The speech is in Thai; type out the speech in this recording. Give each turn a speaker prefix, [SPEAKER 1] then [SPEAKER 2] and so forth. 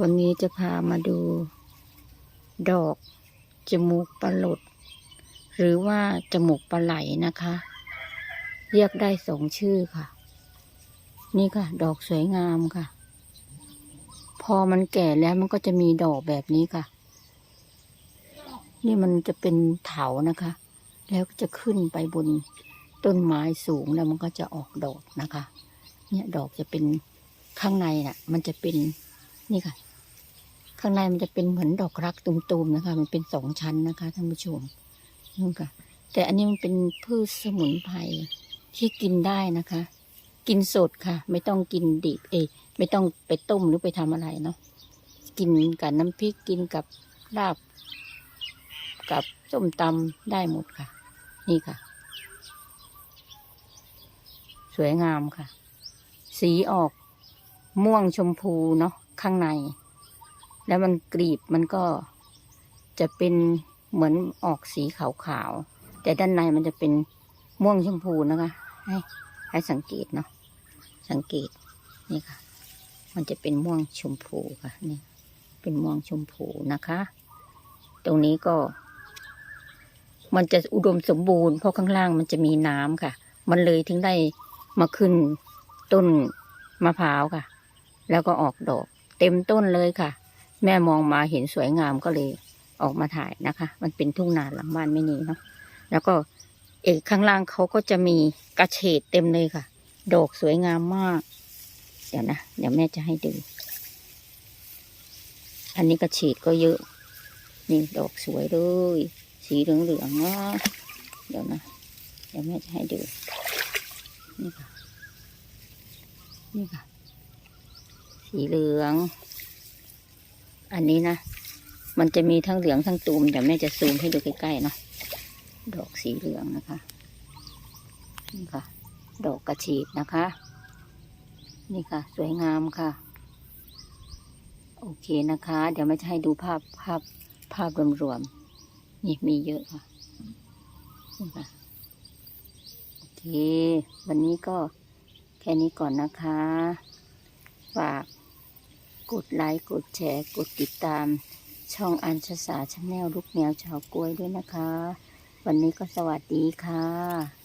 [SPEAKER 1] วันนี้จะพามาดู ดอก จมูกปลาหลด หรือว่าจมูกปลาไหลนะคะ เรียกได้สองชื่อค่ะ นี่ค่ะ ดอกสวยงามค่ะ พอมันแก่แล้วมันก็จะมีดอกแบบนี้ค่ะ นี่มันจะเป็นเถานะคะ แล้วจะขึ้นไปบนต้นไม้สูงแล้วมันก็จะออกดอกนะคะ เนี่ยดอกจะเป็นข้างในน่ะ มันจะเป็น นี่ค่ะ ข้างในมันจะเป็นเหมือนดอกรักตุมๆนะคะ มันเป็นสองชั้นนะคะท่านผู้ชมนี่ค่ะ แต่อันนี้มันเป็นพืชสมุนไพรที่กินได้นะคะ กินสดค่ะ ไม่ต้องกินดิบเอไม่ต้องไปต้มหรือไปทำอะไรเนาะกินกับน้ำพริกกินกับลาบ กับส้มตำได้หมดค่ะ นี่ค่ะ สวยงามค่ะ สีออกม่วงชมพูเนาะ ข้างใน แล้วมันกรีบมันก็จะเป็นเหมือนออกสีขาวๆ แต่ด้านในมันจะเป็นม่วงชมพูนะคะ ให้ให้สังเกตเนาะ สังเกตนี่ค่ะ มันจะเป็นม่วงชมพูค่ะ นี่ เป็นม่วงชมพูนะคะ ตรงนี้ก็ มันจะอุดมสมบูรณ์เพราะข้างล่างมันจะมีน้ำค่ะ มันเลยถึงได้มาขึ้นต้นมะพร้าวค่ะ แล้วก็ออกดอก เต็มต้นเลยค่ะ แม่มองมาเห็นสวยงามก็เลยออกมาถ่ายนะคะ มันเป็นทุ่งนาหลังบ้านไม่นีเนาะแล้วก็เอกข้างล่างเขาก็จะมีกระเฉดเต็มเลยค่ะ ดอกสวยงามมาก เดี๋ยวนะ เดี๋ยวแม่จะให้ดู อันนี้กระเฉดก็เยอะ นี่ดอกสวยเลย สีเหลืองๆนาะเดี๋ยวนะ เดี๋ยวแม่จะให้ดู นี่ค่ะ นี่ค่ะ สีเหลือง อันนี้นะ มันจะมีทั้งเหลืองทั้งตูมเดี๋ยวแม่จะซูมให้ดูใกล้ๆเนาะดอกสีเหลืองนะคะนี่ค่ะ ดอกกระฉีดนะคะ นี่ค่ะ สวยงามค่ะ โอเคนะคะ เดี๋ยวแม่จะให้ดูภาพภาพภาพรวมๆนี่มีเยอะค่ะนี่ค่ะโอเค วันนี้ก็แค่นี้ก่อนนะคะ ฝาก กดไลค์กดแชร์กดติดตาม ช่องอัญชสาชาแนลลูกแมวชาวกล้วยด้วยนะคะ วันนี้ก็สวัสดีค่ะ